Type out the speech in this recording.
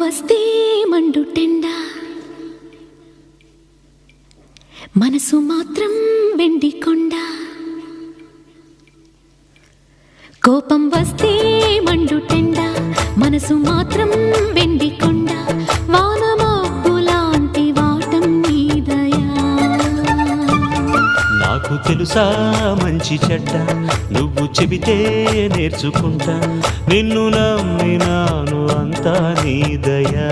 వస్తే మండుటెండ? మనసు మాత్రం వెండి కొండ కోపం వస్తే మండుటెండ? మనసు మాత్రం వెండి కొండ వానమబ్బు లాంటి వాటం నీదయా నాకు తెలుసా మంచి చెడ్డ? నువ్వు చెబితే నేర్చుకుంటా. నిన్ను నమ్మినాను దయా.